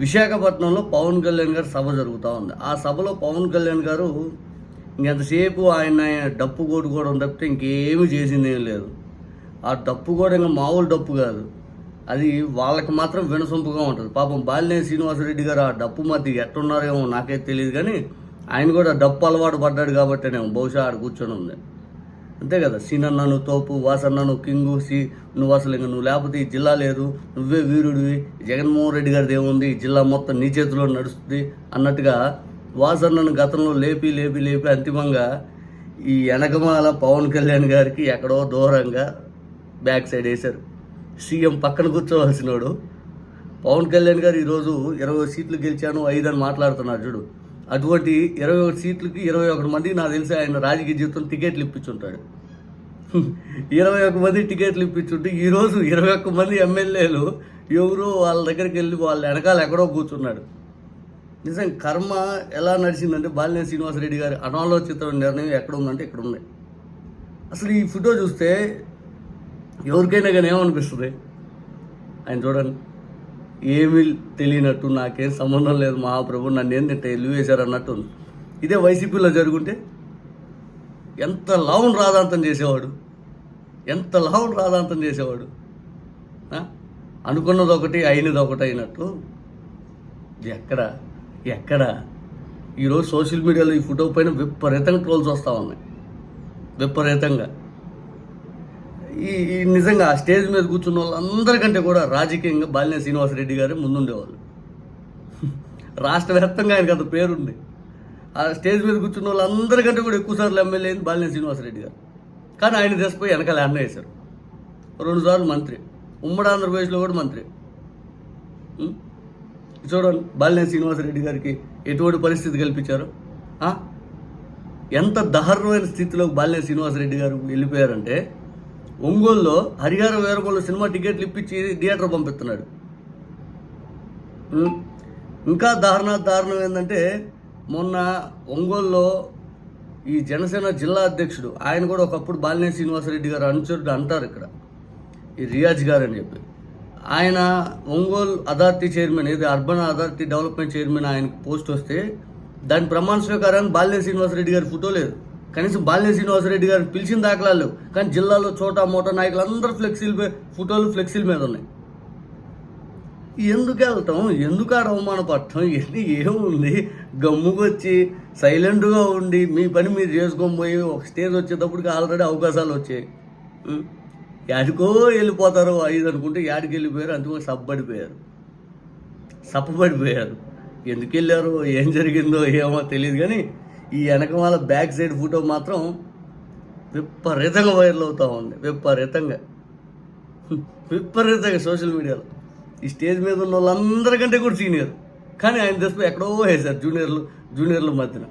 విశాఖపట్నంలో పవన్ కళ్యాణ్ గారి సభ జరుగుతూ ఉంది. ఆ సభలో పవన్ కళ్యాణ్ గారు ఇంకెంతసేపు ఆయన డప్పు కొట్టుకోవడం తప్పితే ఇంకేమీ చేసింది ఏం లేదు. ఆ డప్పు కూడా ఇంకా మామూలు డప్పు కాదు. అది వాళ్ళకి మాత్రం వినసొంపుగా ఉంటుంది. పాపం బాలినేని శ్రీనివాసరెడ్డి గారు ఆ డప్పు మధ్య ఎట్టున్నారేమో నాకైతే తెలియదు కానీ ఆయన కూడా డప్పు అలవాటు పడ్డాడు కాబట్టేనేమో బహుశా ఆడ కూర్చొని ఉంది. అంతే కదా సీనన్నను తోపు వాసన్న కింగు సి నువ్వు అసలు ఇంకా నువ్వు లేకపోతే ఈ జిల్లా లేదు నువ్వే వీరుడివి. జగన్మోహన్ రెడ్డి గారిది ఏముంది ఈ జిల్లా మొత్తం నీ చేతిలో నడుస్తుంది అన్నట్టుగా వాసన్నను గతంలో లేపి లేపి లేపి అంతిమంగా ఈ వెనకమాల పవన్ కళ్యాణ్ గారికి ఎక్కడో దూరంగా బ్యాక్ సైడ్ వేశారు. సీఎం పక్కన కూర్చోవలసినోడు. పవన్ కళ్యాణ్ గారు ఈరోజు ఇరవై సీట్లు గెలిచాను ఐదు అని మాట్లాడుతున్నారు చూడు. అటువంటి ఇరవై ఒకటి సీట్లకి ఇరవై ఒకటి మందికి నాకు తెలిసి ఆయన రాజకీయ జీవితం టికెట్లు ఇప్పించుంటాడు. ఇరవై ఒక్క మంది టికెట్లు ఇప్పించుంటే ఈరోజు ఇరవై ఒక్క మంది ఎమ్మెల్యేలు ఎవరో వాళ్ళ దగ్గరికి వెళ్ళి వాళ్ళ వెనకాల ఎక్కడో కూర్చున్నాడు. నిజం కర్మ ఎలా నడిచిందంటే బాలినేని శ్రీనివాసరెడ్డి గారి అనాలోచిత నిర్ణయం ఎక్కడ ఉందంటే ఇక్కడ ఉంది. అసలు ఈ ఫోటో చూస్తే ఎవరికైనా కానీ ఏమనిపిస్తుంది? ఆయన చూడండి. ఏమీ తెలియనట్టు నాకేం సంబంధం లేదు మహాప్రభు నన్ను ఏం తింటే ఎల్లు వేశారు అన్నట్టు ఇదే వైసీపీలో జరుగుంటే ఎంత లావును రాధాంతం చేసేవాడు? ఎంత లావును రాధాంతం చేసేవాడు? అనుకున్నది ఒకటి అయినది ఒకటి అయినట్టు. ఎక్కడ ఎక్కడ? ఈరోజు సోషల్ మీడియాలో ఈ ఫోటో పైన విపరీతంగా ట్రోల్స్ వస్తూ ఉన్నాయి. విపరీతంగా. ఈ నిజంగా ఆ స్టేజ్ మీద కూర్చున్న వాళ్ళందరికంటే కూడా రాజకీయంగా బాలినేని శ్రీనివాసరెడ్డి గారే ముందుండేవాళ్ళు. రాష్ట్ర వ్యాప్తంగా ఆయనకు అంత పేరుంది. ఆ స్టేజ్ మీద కూర్చున్న వాళ్ళందరికంటే కూడా ఎక్కువసార్లు ఎమ్మెల్యే అయింది బాలినేని శ్రీనివాసరెడ్డి గారు. కానీ ఆయన తెసిపోయి వెనకాల అన్న వేశారు. రెండుసార్లు మంత్రి. ఉమ్మడి ఆంధ్రప్రదేశ్లో కూడా మంత్రి. చూడండి బాలినేని శ్రీనివాసరెడ్డి గారికి ఎటువంటి పరిస్థితి కల్పించారు? ఎంత దారుణమైన స్థితిలోకి బాలినేని శ్రీనివాసరెడ్డి గారు వెళ్ళిపోయారంటే ఒంగోలులో హరిహర వీరమల్లు సినిమా టికెట్లు ఇప్పించి థియేటర్ పంపిస్తున్నాడు. ఇంకా దారుణ దారుణం ఏంటంటే మొన్న ఒంగోలులో ఈ జనసేన జిల్లా అధ్యక్షుడు ఆయన కూడా ఒకప్పుడు బాలినేని శ్రీనివాసరెడ్డి గారు అనుచరుడు అంటారు ఇక్కడ. ఈ రియాజ్ గారు అని చెప్పి. ఆయన ఒంగోలు అథారిటీ చైర్మన్ ఏది అర్బన్ అథారిటీ డెవలప్మెంట్ చైర్మన్ ఆయనకు పోస్ట్ వస్తే దాని ప్రమాణ స్వీకారానికి బాలినేని శ్రీనివాసరెడ్డి గారి ఫోటో లేదు. కనీసం బాలినేని శ్రీనివాసరెడ్డి గారిని పిలిచిన దాఖలాలు లేవు కానీ జిల్లాలో చోటా మోటా నాయకులు అందరూ ఫ్లెక్సీల ఫోటోలు ఫ్లెక్సీల మీద ఉన్నాయి. ఎందుకు వెళ్తాం? ఎందుకు ఆడ అవమానపడటం ఎన్ని ఏముంది? గమ్ముకొచ్చి సైలెంట్గా ఉండి మీ పని మీరు చేసుకొని పోయి ఒక స్టేజ్ వచ్చేటప్పటికి ఆల్రెడీ అవకాశాలు వచ్చాయి. యాడికో వెళ్ళిపోతారు ఐదు అనుకుంటే యాడికి వెళ్ళిపోయారు అందుకో సబ్బడిపోయారు. సప్పబడిపోయారు. ఎందుకు వెళ్ళారు? ఏం జరిగిందో ఏమో తెలియదు కానీ ఈ వెనకమాల బ్యాక్ సైడ్ ఫోటో మాత్రం విపరీతంగా వైరల్ అవుతూ ఉంది. విపరీతంగా. విపరీతంగా సోషల్ మీడియాలో. ఈ స్టేజ్ మీద ఉన్న వాళ్ళందరికంటే కూడా సీనియర్. కానీ ఆయన దశ ఎక్కడో వేశారు జూనియర్లు జూనియర్ల మధ్యన.